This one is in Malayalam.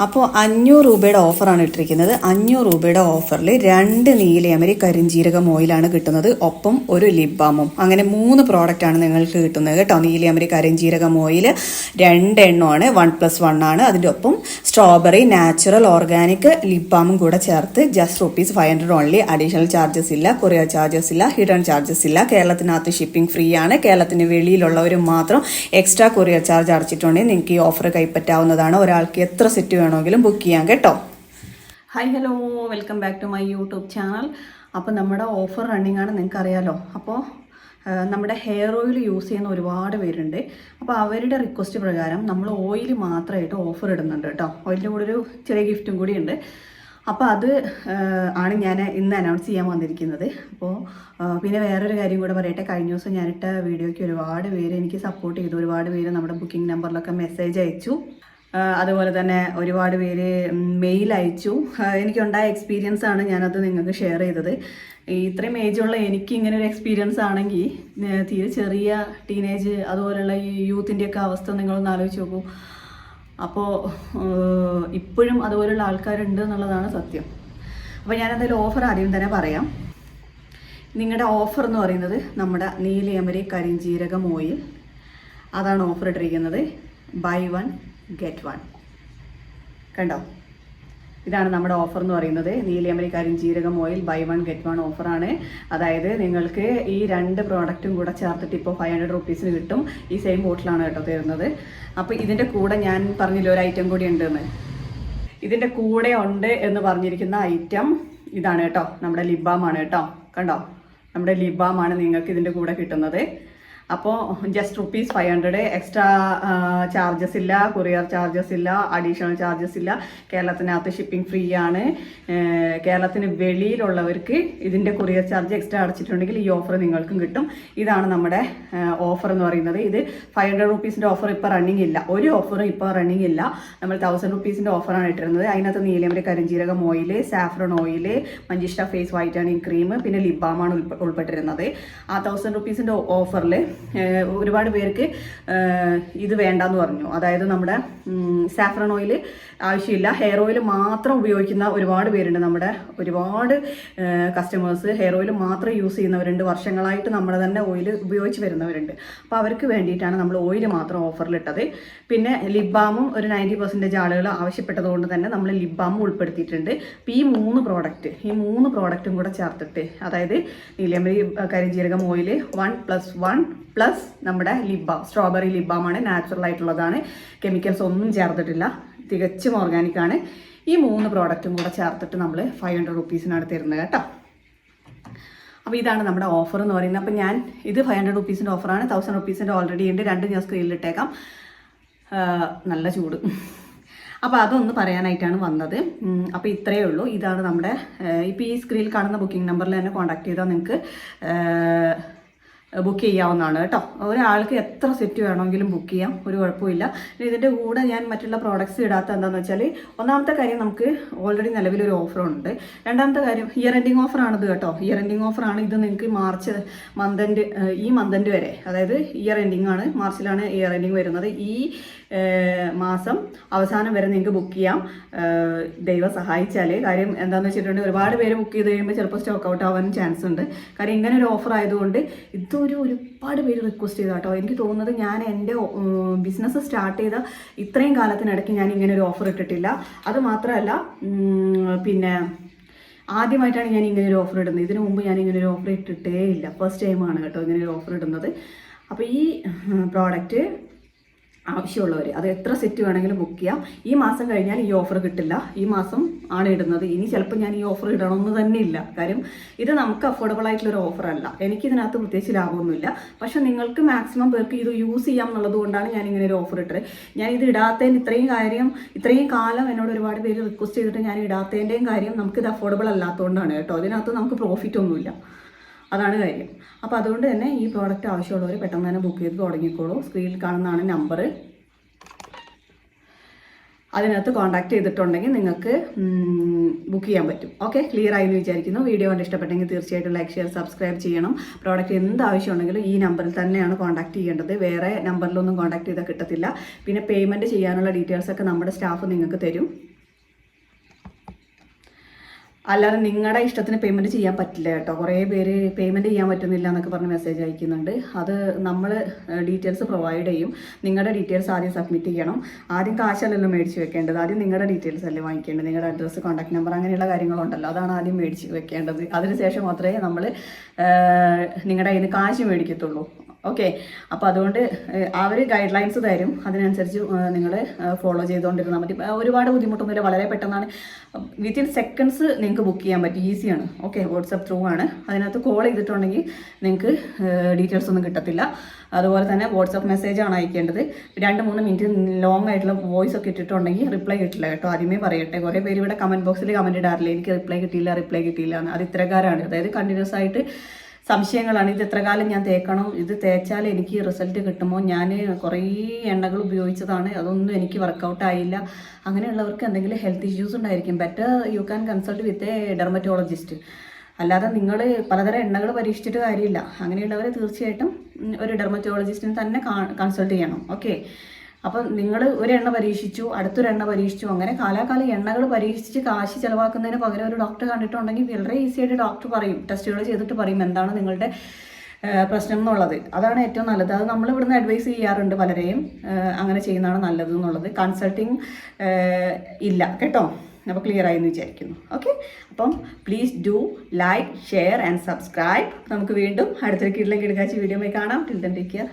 അപ്പോൾ അഞ്ഞൂറ് രൂപയുടെ ഓഫറാണ് ഇട്ടിരിക്കുന്നത്. അഞ്ഞൂറ് രൂപയുടെ ഓഫറിൽ രണ്ട് നീലയമരി കരിഞ്ജീരകം ഓയിലാണ് കിട്ടുന്നത്. ഒപ്പം ഒരു ലിപ് ബാമും അങ്ങനെ മൂന്ന് പ്രോഡക്റ്റാണ് നിങ്ങൾക്ക് കിട്ടുന്നത് കേട്ടോ. നീലയമരി കരിഞ്ജീരകം ഓയിൽ രണ്ടെണ്ണമാണ്. വൺ പ്ലസ് വൺ ആണ്. അതിന്റെ ഒപ്പം സ്ട്രോബെറി നാച്ചുറൽ ഓർഗാനിക് ലിപ് ബാമും കൂടെ ചേർത്ത് just rupees five hundred only additional charges ഇല്ല. കൊറിയർ ചാർജസ് ഇല്ല. ഹിഡൻ ചാർജസ് ഇല്ല. കേരളത്തിനകത്ത് ഷിപ്പിംഗ് ഫ്രീ ആണ്. കേരളത്തിന് വെളിയിലുള്ളവർ മാത്രം എക്സ്ട്രാ കൊറിയർ ചാർജ് അടച്ചിട്ടുണ്ടെങ്കിൽ നിങ്ങൾക്ക് ഈ ഓഫർ കൈപ്പറ്റാവുന്നതാണ്. ഒരാൾക്ക് എത്ര സെറ്റ് വേണമെങ്കിലും ബുക്ക് ചെയ്യാം കേട്ടോ. Hi hello welcome back to my YouTube channel അപ്പോൾ നമ്മുടെ ഓഫർ റണ്ണിങ് ആണ് നിങ്ങൾക്ക് അറിയാലോ അപ്പോൾ നമ്മുടെ ഹെയർ ഓയിൽ യൂസ് ചെയ്യുന്ന ഒരുപാട് പേരുണ്ട്. അപ്പോൾ അവരുടെ റിക്വസ്റ്റ് പ്രകാരം നമ്മൾ ഓയിൽ മാത്രമായിട്ട് ഓഫർ ഇടുന്നുണ്ട് കേട്ടോ. ഓയിലിന്റെ കൂടെ ഒരു ചെറിയ ഗിഫ്റ്റും കൂടി ഉണ്ട്. അപ്പോൾ അത് ആണ് ഞാൻ ഇന്ന് അനൗൺസ് ചെയ്യാൻ വന്നിരിക്കുന്നത്. അപ്പോൾ പിന്നെ വേറൊരു കാര്യം കൂടെ പറയട്ടെ. കഴിഞ്ഞ ദിവസം ഞാനിട്ട വീഡിയോയ്ക്ക് ഒരുപാട് പേര് എനിക്ക് സപ്പോർട്ട് ചെയ്തു. ഒരുപാട് പേര് നമ്മുടെ ബുക്കിംഗ് നമ്പറിലൊക്കെ മെസ്സേജ് അയച്ചു. അതുപോലെ തന്നെ ഒരുപാട് പേര് മെയിൽ അയച്ചു. എനിക്കുണ്ടായ എക്സ്പീരിയൻസ് ആണ് ഞാനത് നിങ്ങൾക്ക് ഷെയർ ചെയ്തത്. ഇത്രയും ഏജുള്ള എനിക്ക് ഇങ്ങനെ ഒരു എക്സ്പീരിയൻസ് ആണെങ്കിൽ തീരെ ചെറിയ ടീനേജ് അതുപോലെയുള്ള ഈ യൂത്തിന്റെയൊക്കെ അവസ്ഥ നിങ്ങളൊന്ന് ആലോചിച്ച് നോക്കൂ. അപ്പോൾ ഇപ്പോഴും അതുപോലെയുള്ള ആൾക്കാരുണ്ട് എന്നുള്ളതാണ് സത്യം. അപ്പോൾ ഞാനെന്തായാലും ഓഫർ ആദ്യം തന്നെ പറയാം. നിങ്ങളുടെ ഓഫർ എന്ന് പറയുന്നത് നമ്മുടെ നീലയമരി കരിഞ്ജീരകം ഓയിൽ അതാണ് ഓഫർ ഇട്ടിരിക്കുന്നത്. ബൈ വൺ ഗെറ്റ് വൺ കണ്ടോ? ഇതാണ് നമ്മുടെ ഓഫർ എന്ന് പറയുന്നത്. നീലിയമ്പലിക്കാരും ജീരകം oil buy one get one ഓഫറാണ് അതായത് നിങ്ങൾക്ക് ഈ രണ്ട് പ്രോഡക്റ്റും കൂടെ ചേർത്തിട്ട് ഇപ്പോൾ ഫൈവ് ഹൺഡ്രഡ് റുപ്പീസിന് കിട്ടും. ഈ സെയിം ബോട്ടിലാണ് കേട്ടോ തരുന്നത്. അപ്പോൾ ഇതിന്റെ കൂടെ ഞാൻ പറഞ്ഞില്ല ഒരു ഐറ്റം കൂടി ഉണ്ടെന്ന്? ഇതിന്റെ കൂടെ ഉണ്ട് എന്ന് പറഞ്ഞിരിക്കുന്ന ഐറ്റം ഇതാണ് കേട്ടോ. നമ്മുടെ ലിബാമാണ് കേട്ടോ. കണ്ടോ? നമ്മുടെ ലിബാമാണ് നിങ്ങൾക്ക് ഇതിന്റെ കൂടെ കിട്ടുന്നത്. അപ്പോൾ just rupees five hundred extra charges ഇല്ല കൊറിയർ ചാർജസ് ഇല്ല അഡീഷണൽ ചാർജസ് ഇല്ല. കേരളത്തിനകത്ത് ഷിപ്പിംഗ് ഫ്രീ ആണ്. കേരളത്തിന് വെളിയിലുള്ളവർക്ക് ഇതിന്റെ കൊറിയർ ചാർജ് എക്സ്ട്രാ അടച്ചിട്ടുണ്ടെങ്കിൽ ഈ ഓഫർ നിങ്ങൾക്കും കിട്ടും. ഇതാണ് നമ്മുടെ ഓഫർ എന്ന് പറയുന്നത്. ഇത് ഫൈവ് ഹൺഡ്രഡ് റുപ്പീസിന്റെ ഓഫർ ഇപ്പോൾ റണ്ണിങ് ഇല്ല. ഒരു ഓഫറും ഇപ്പോൾ റണ്ണിങ് ഇല്ല. നമ്മൾ തൗസൻഡ് റുപ്പീസിന്റെ ഓഫറാണ് ഇട്ടിരുന്നത്. അതിനകത്ത് നീലമരി കരിഞ്ജീരകം ഓയിൽ സാഫ്രൺ ഓയിൽ മഞ്ചിഷ്ട ഫേസ് വൈറ്റനിങ് ക്രീം പിന്നെ ലിബാമാണ് ഉൾപ്പെ ഉൾപ്പെട്ടിരുന്നത്. ആ തൗസൻഡ് റുപ്പീസിന്റെ ഓഫറിൽ ഒരുപാട് പേർക്ക് ഇത് വേണ്ടെന്ന് പറഞ്ഞു. അതായത് നമ്മുടെ സാഫ്രൺ ഓയിൽ ആവശ്യമില്ല. ഹെയർ ഓയിൽ മാത്രം ഉപയോഗിക്കുന്ന ഒരുപാട് പേരുണ്ട് നമ്മുടെ ഒരുപാട് കസ്റ്റമേഴ്സ് ഹെയർ ഓയിൽ മാത്രം യൂസ് ചെയ്യുന്നവരുണ്ട്. വർഷങ്ങളായിട്ട് നമ്മുടെ തന്നെ ഓയിൽ ഉപയോഗിച്ച് വരുന്നവരുണ്ട്. അപ്പോൾ അവർക്ക് വേണ്ടിയിട്ടാണ് നമ്മൾ ഓയിൽ മാത്രം ഓഫറിലിട്ടത്. പിന്നെ ലിപ് ബാമും ഒരു നയന്റി പെർസെന്റേജ് ആളുകൾ ആവശ്യപ്പെട്ടതുകൊണ്ട് തന്നെ നമ്മൾ ലിപ് ബാമും ഉൾപ്പെടുത്തിയിട്ടുണ്ട്. അപ്പോൾ ഈ മൂന്ന് പ്രോഡക്റ്റ് ഈ മൂന്ന് പ്രോഡക്റ്റും കൂടെ ചേർത്തിട്ട് അതായത് നീലമരി കരിഞ്ജീരകം oil one plus one plus നമ്മുടെ ലിബാം സ്ട്രോബെറി ലിബാമാണ് ബാമാണ് നാച്ചുറൽ ആയിട്ടുള്ളതാണ്. കെമിക്കൽസ് ഒന്നും ചേർത്തിട്ടില്ല. തികച്ചും ഓർഗാനിക് ആണ്. ഈ മൂന്ന് പ്രോഡക്റ്റും കൂടെ ചേർത്തിട്ട് നമ്മൾ ഫൈവ് ഹൺഡ്രഡ് റുപ്പീസിനാണ് തരുന്നത് കേട്ടോ. അപ്പോൾ ഇതാണ് നമ്മുടെ ഓഫർ എന്ന് പറയുന്നത്. അപ്പോൾ ഞാൻ ഇത് ഫൈവ് ഹൺഡ്രഡ് റുപ്പീസിന്റെ ഓഫറാണ് തൗസൻഡ് റുപ്പീസിന്റെ ഓൾറെഡി ഉണ്ട്. രണ്ട് ഞാൻ സ്ക്രീനിൽ ഇട്ടേക്കാം. നല്ല ചൂട്. അപ്പോൾ അതൊന്ന് പറയാനായിട്ടാണ് വന്നത്. അപ്പോൾ ഇത്രയേ ഉള്ളൂ. ഇതാണ് നമ്മുടെ ഇപ്പോൾ ഈ സ്ക്രീനിൽ കാണുന്ന ബുക്കിംഗ് നമ്പറിൽ തന്നെ കോൺടാക്ട് ചെയ്താൽ നിങ്ങൾക്ക് ബുക്ക് ചെയ്യാവുന്നതാണ് കേട്ടോ. ഒരാൾക്ക് എത്ര സെറ്റ് വേണമെങ്കിലും ബുക്ക് ചെയ്യാം ഒരു കുഴപ്പമില്ല. ഇതിന്റെ കൂടെ ഞാൻ മറ്റുള്ള പ്രോഡക്റ്റ്സ് ഇടാത്ത എന്താണെന്ന് വെച്ചാൽ ഒന്നാമത്തെ കാര്യം നമുക്ക് ഓൾറെഡി നിലവിലൊരു ഓഫറുണ്ട് രണ്ടാമത്തെ കാര്യം ഇയർ എൻഡിങ് ഓഫറാണിത് കേട്ടോ. ഇയർ എൻഡിങ് ഓഫറാണ് ഇത് നിങ്ങൾക്ക് മാർച്ച് മന്തന്റെ ഈ മന്തന്റെ വരെ അതായത് ഇയർ എൻഡിങ് ആണ്. മാർച്ചിലാണ് ഇയർ എൻഡിങ് വരുന്നത്. ഈ മാസം അവസാനം വരെ നിങ്ങൾക്ക് ബുക്ക് ചെയ്യാം. ദൈവം സഹായിച്ചാൽ കാര്യം എന്താണെന്ന് വെച്ചിട്ടുണ്ടെങ്കിൽ ഒരുപാട് പേര് ബുക്ക് ചെയ്ത് കഴിയുമ്പോൾ ചിലപ്പോൾ സ്റ്റോക്ക് ഔട്ട് ആവാനും ചാൻസ് ഉണ്ട്. കാര്യം ഇങ്ങനെ ഒരു ഓഫർ ആയതുകൊണ്ട് ഇതൊരു ഒരുപാട് പേര് റിക്വസ്റ്റ് ചെയ്ത കേട്ടോ എനിക്ക് തോന്നുന്നത് ഞാൻ എന്റെ ബിസിനസ് സ്റ്റാർട്ട് ചെയ്ത ഇത്രയും കാലത്തിനിടയ്ക്ക് ഞാൻ ഇങ്ങനെ ഒരു ഓഫർ ഇട്ടിട്ടില്ല. അത് മാത്രമല്ല പിന്നെ ആദ്യമായിട്ടാണ് ഞാൻ ഇങ്ങനെ ഒരു ഓഫർ ഇടുന്നത്. ഇതിനു മുമ്പ് ഞാൻ ഇങ്ങനെ ഒരു ഓഫർ ഇട്ടിട്ടേ ഇല്ല. ഫസ്റ്റ് ടൈമാണ് കേട്ടോ ഇങ്ങനെ ഒരു ഓഫർ ഇടുന്നത്. അപ്പോൾ ഈ പ്രോഡക്റ്റ് ആവശ്യമുള്ളവർ അത് എത്ര സെറ്റ് വേണമെങ്കിലും ബുക്ക് ചെയ്യാം. ഈ മാസം കഴിഞ്ഞാൽ ഈ ഓഫർ കിട്ടില്ല. ഈ മാസം ആണ് ഇടുന്നത്. ഇനി ചിലപ്പോൾ ഞാൻ ഈ ഓഫർ ഇടണമെന്ന് തന്നെ ഇല്ല. കാര്യം ഇത് നമുക്ക് അഫോർഡബിൾ ആയിട്ടുള്ളൊരു ഓഫർ അല്ല. എനിക്ക് ഇതിനകത്ത് പ്രത്യേകിച്ച് ലാഭമൊന്നുമില്ല. പക്ഷെ നിങ്ങൾക്ക് മാക്സിമം പേർക്ക് ഇത് യൂസ് ചെയ്യാം എന്നുള്ളത് കൊണ്ടാണ് ഞാൻ ഇങ്ങനെ ഒരു ഓഫർ ഇട്ടത്. ഞാൻ ഇത് ഇടാത്തതിന് ഇത്രയും കാര്യം ഇത്രയും കാലം എന്നോട് ഒരുപാട് പേര് റിക്വസ്റ്റ് ചെയ്തിട്ട് ഞാൻ ഇടാത്തതിന്റെയും കാര്യം നമുക്കിത് അഫോർഡബിൾ അല്ലാത്തതുകൊണ്ടാണ് കേട്ടോ. അതിനകത്ത് നമുക്ക് പ്രോഫിറ്റ് ഒന്നുമില്ല. അതാണ് കാര്യം. അപ്പോൾ അതുകൊണ്ട് തന്നെ ഈ പ്രോഡക്റ്റ് ആവശ്യമുള്ളവർ പെട്ടെന്ന് തന്നെ ബുക്ക് ചെയ്ത് തുടങ്ങിക്കോളൂ. സ്ക്രീനിൽ കാണുന്നതാണ് നമ്പർ അതിനകത്ത് കോൺടാക്ട് ചെയ്തിട്ടുണ്ടെങ്കിൽ നിങ്ങൾക്ക് ബുക്ക് ചെയ്യാൻ പറ്റും. ഓക്കെ ക്ലിയർ ആയി എന്ന് വിചാരിക്കുന്നു. വീഡിയോ കണ്ട് ഇഷ്ടപ്പെട്ടെങ്കിൽ തീർച്ചയായിട്ടും ലൈക്ക് ഷെയർ സബ്സ്ക്രൈബ് ചെയ്യണം. പ്രോഡക്റ്റ് എന്ത് ആവശ്യമുണ്ടെങ്കിലും ഈ നമ്പറിൽ തന്നെയാണ് കോൺടാക്ട് ചെയ്യേണ്ടത്. വേറെ നമ്പറിലൊന്നും കോൺടാക്ട് ചെയ്താൽ കിട്ടത്തില്ല. പിന്നെ പേയ്മെന്റ് ചെയ്യാനുള്ള ഡീറ്റെയിൽസൊക്കെ നമ്മുടെ സ്റ്റാഫ് നിങ്ങൾക്ക് തരും. അല്ലാതെ നിങ്ങളുടെ ഇഷ്ടത്തിന് പേയ്മെന്റ് ചെയ്യാൻ പറ്റില്ല കേട്ടോ. കുറേ പേര് പേയ്മെന്റ് ചെയ്യാൻ പറ്റുന്നില്ല എന്നൊക്കെ പറഞ്ഞ് മെസ്സേജ് അയക്കുന്നുണ്ട്. അത് നമ്മൾ ഡീറ്റെയിൽസ് പ്രൊവൈഡ് ചെയ്യും. നിങ്ങളുടെ ഡീറ്റെയിൽസ് ആദ്യം സബ്മിറ്റ് ചെയ്യണം. ആദ്യം കാശല്ലല്ലോ മേടിച്ച് വെക്കേണ്ടത്. ആദ്യം നിങ്ങളുടെ ഡീറ്റെയിൽസ് അല്ലേ വാങ്ങിക്കേണ്ടത്. നിങ്ങളുടെ അഡ്രസ്സ് കോൺടാക്ട് നമ്പർ അങ്ങനെയുള്ള കാര്യങ്ങളുണ്ടല്ലോ. അതാണ് ആദ്യം മേടിച്ച് വെക്കേണ്ടത്. അതിനുശേഷം മാത്രമേ നമ്മൾ നിങ്ങളുടെ കയ്യിൽ നിന്ന് കാശ് മേടിക്കത്തുള്ളൂ. ഓക്കെ. അപ്പോൾ അതുകൊണ്ട് അവർ ഗൈഡ് ലൈൻസ് തരും. അതിനനുസരിച്ച് നിങ്ങൾ ഫോളോ ചെയ്തുകൊണ്ടിരുന്നാൽ മതി. ഒരുപാട് ബുദ്ധിമുട്ടൊന്നുമില്ല. വളരെ പെട്ടെന്നാണ്. വിത്തിൻ സെക്കൻഡ്സ് നിങ്ങൾക്ക് ബുക്ക് ചെയ്യാൻ പറ്റും. ഈസിയാണ് ഓക്കെ. വാട്സപ്പ് ത്രൂ ആണ്. അതിനകത്ത് കോൾ ചെയ്തിട്ടുണ്ടെങ്കിൽ നിങ്ങൾക്ക് ഡീറ്റെയിൽസ് ഒന്നും കിട്ടത്തില്ല. അതുപോലെ തന്നെ വാട്സപ്പ് ആണ് അയക്കേണ്ടത്. രണ്ട് മൂന്ന് മിനിറ്റ് ലോങ് ആയിട്ടുള്ള വോയിസ് ഒക്കെ ഇട്ടിട്ടുണ്ടെങ്കിൽ റിപ്ലൈ കിട്ടില്ല കേട്ടോ. ആദ്യമേ പറയട്ടെ. കുറേ പേര് ഇവിടെ കമന്റ് ബോക്സിൽ കമന്റ് ഇടാറില്ല? എനിക്ക് റിപ്ലൈ കിട്ടിയില്ല റിപ്ലൈ കിട്ടിയില്ല എന്ന്. അത് ഇത്രകാരാണ് അതായത് കണ്ടിന്യൂസ് ആയിട്ട് സംശയങ്ങളാണ്. ഇത് എത്ര കാലം ഞാൻ തേക്കണം? ഇത് തേച്ചാൽ എനിക്ക് റിസൾട്ട് കിട്ടുമോ? ഞാൻ കുറേ എണ്ണകൾ ഉപയോഗിച്ചതാണ്. അതൊന്നും എനിക്ക് വർക്കൗട്ട് ആയില്ല. അങ്ങനെയുള്ളവർക്ക് എന്തെങ്കിലും ഹെൽത്ത് ഇഷ്യൂസ് ഉണ്ടായിരിക്കും. Better you can consult with a dermatologist അല്ലാതെ നിങ്ങൾ പലതരം എണ്ണകൾ പരീക്ഷിച്ചിട്ട് കാര്യമില്ല. അങ്ങനെയുള്ളവർ തീർച്ചയായിട്ടും ഒരു ഡെർമറ്റോളജിസ്റ്റിനെ തന്നെ കൺസൾട്ട് ചെയ്യണം. ഓക്കെ അപ്പം നിങ്ങൾ ഒരു എണ്ണ പരീക്ഷിച്ചു അടുത്തൊരു എണ്ണ പരീക്ഷിച്ചു അങ്ങനെ കാലാകാലം എണ്ണകൾ പരീക്ഷിച്ച് കാശ് ചിലവാക്കുന്നതിന് പകരം ഒരു ഡോക്ടർ കണ്ടിട്ടുണ്ടെങ്കിൽ വളരെ ഈസി ആയിട്ട് ഡോക്ടർ പറയും ടെസ്റ്റുകൾ ചെയ്തിട്ട് പറയും എന്താണ് നിങ്ങളുടെ പ്രശ്നം എന്നുള്ളത്. അതാണ് ഏറ്റവും നല്ലത്. അത് നമ്മൾ ഇവിടുന്ന് അഡ്വൈസ് ചെയ്യാറുണ്ട് പലരെയും അങ്ങനെ ചെയ്യുന്നതാണ് നല്ലത് എന്നുള്ളത്. കൺസൾട്ടിങ് ഇല്ല കേട്ടോ. അപ്പോൾ ക്ലിയർ ആയി എന്ന് വിചാരിക്കുന്നു. ഓക്കെ അപ്പം please do like share and subscribe നമുക്ക് വീണ്ടും അടുത്തൊരു കിടലം കിടക്കാച്ച വീഡിയോ കാണാം. Till then take care